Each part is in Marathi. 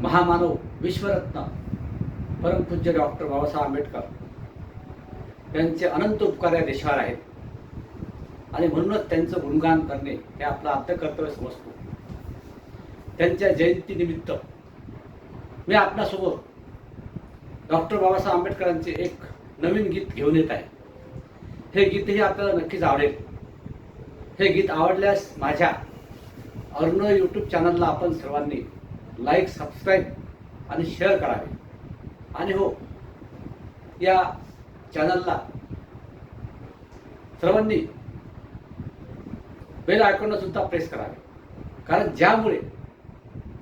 महामानव विश्वरत्न परमपूज्य डॉक्टर बाबासाहेब आंबेडकर त्यांचे अनंत उपकार या देशावर आहेत. आणि म्हणूनच त्यांचं गुणगान करणे हे आपलं आद्य कर्तव्य समजतो त्यांच्या जयंतीनिमित्त मी आपल्यासोबत डॉक्टर बाबासाहेब आंबेडकरांचे एक नवीन गीत घेऊन येत आहे. हे गीतही आपल्याला नक्कीच आवडेल. हे गीत आवडल्यास माझ्या अरुण यूट्यूब चॅनलला आपण सर्वांनी लाईक सबस्क्राईब आणि शेअर करावे आणि हो या चॅनलला सर्वांनी बेल आयकॉनला सुद्धा प्रेस करावे कारण ज्यामुळे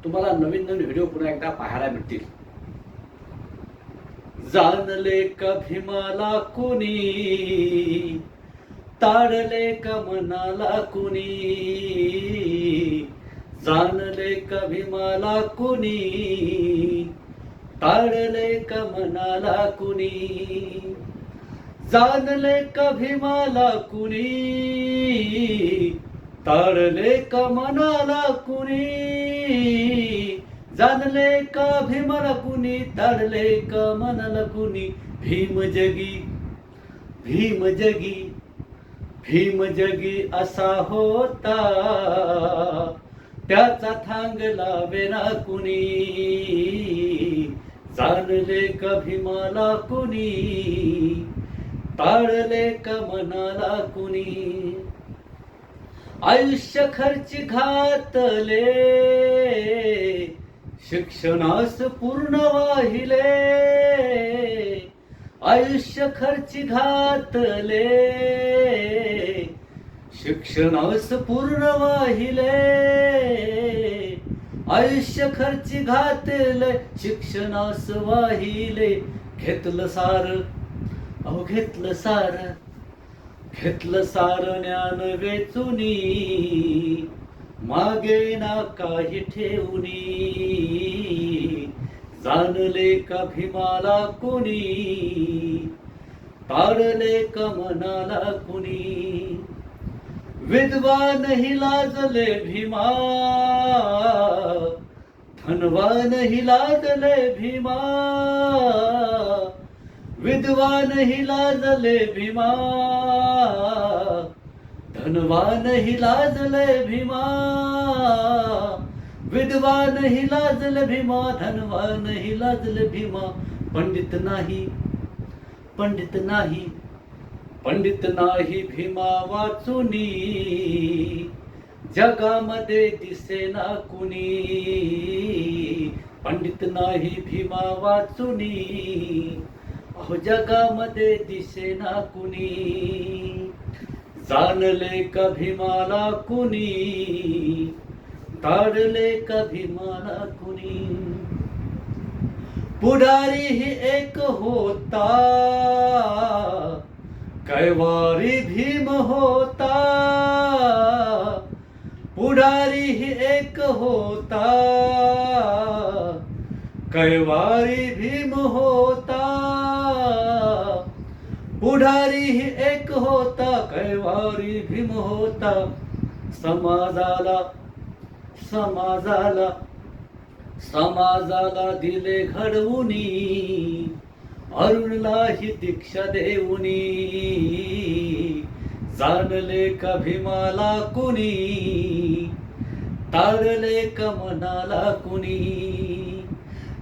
तुम्हाला नवीन नवीन व्हिडिओ पुन्हा एकदा पाहायला मिळतील. जाणले कभी मला कुणी? ताडले का मनाला कुणी? जाणले कभी मला कुणी? ताडले का मनाला कुणी? जाणले कभी मला कुणी? ताडले का मनाला कुणी? जाणले का भीमाला कुणी? ताडले का मनाला कुणी? भीम जगी भीम जगी भीम जगी असा होता. त्याचा थांग लावेना कुणी. जाणले कभी मला कुणी. ताळले का मनाला कुणी. आयुष्य खर्च घातले. शिक्षणास पूर्ण वाहिले. आयुष्य खर्च घातले. शिक्षणास पूर्ण वाहिले आयुष्य खर्च घातले शिक्षणास वाहिले घेतलं सार अहो घेतलं सार. घेतलं सार ज्ञान वेचुनी. मागे ना काही ठेवूनी. जाणले का भीमाला कुणी? ताडले का मनाला कुणी? विद्वान लाजले भीमा। धनवान लाजले भीमा। विद्वान लाजले भीमा। धनवान लाजले भीमा। विद्वान लाजले भीमा। धनवान लाजले भीमा। पंडित नाही पंडित नाही। पंडित नाही भीमा वाचुनी जगामध्ये दिसे ना कुणी. पंडित नाही भीमा वाचुनी अहो जगामध्ये दिसेना कुणी. जाणले का भीमाला कुणी? ताडले का भीमाला कुणी? पुढारी ही एक होता. कैवारी भीम होता पुढारी ही एक होता. कैवारी भीम होता पुढारी ही एक होता. कैवारी भीम होता समाजाला समाजाला समाजाला दिले घडवूनी. अरुणला ही दीक्षा देऊनी. जाणले का भीमाला कुणी? ताडले का मनाला कुणी?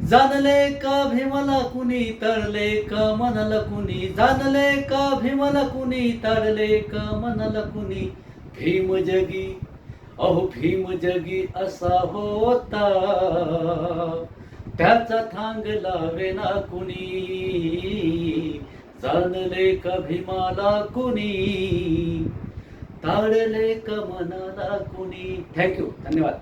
जाणले का भीमाला कुणी? तळले का मनाला कुणी? जाणले का भीमाला कुणी? तळले का मनाला कुणी? भीम जगी अहो भीम जगी असा होता. त्याचा थांग लावेना कुणी. चालले का भीमाला कुणी? ताळले का मनाला कुणी? थँक्यू धन्यवाद.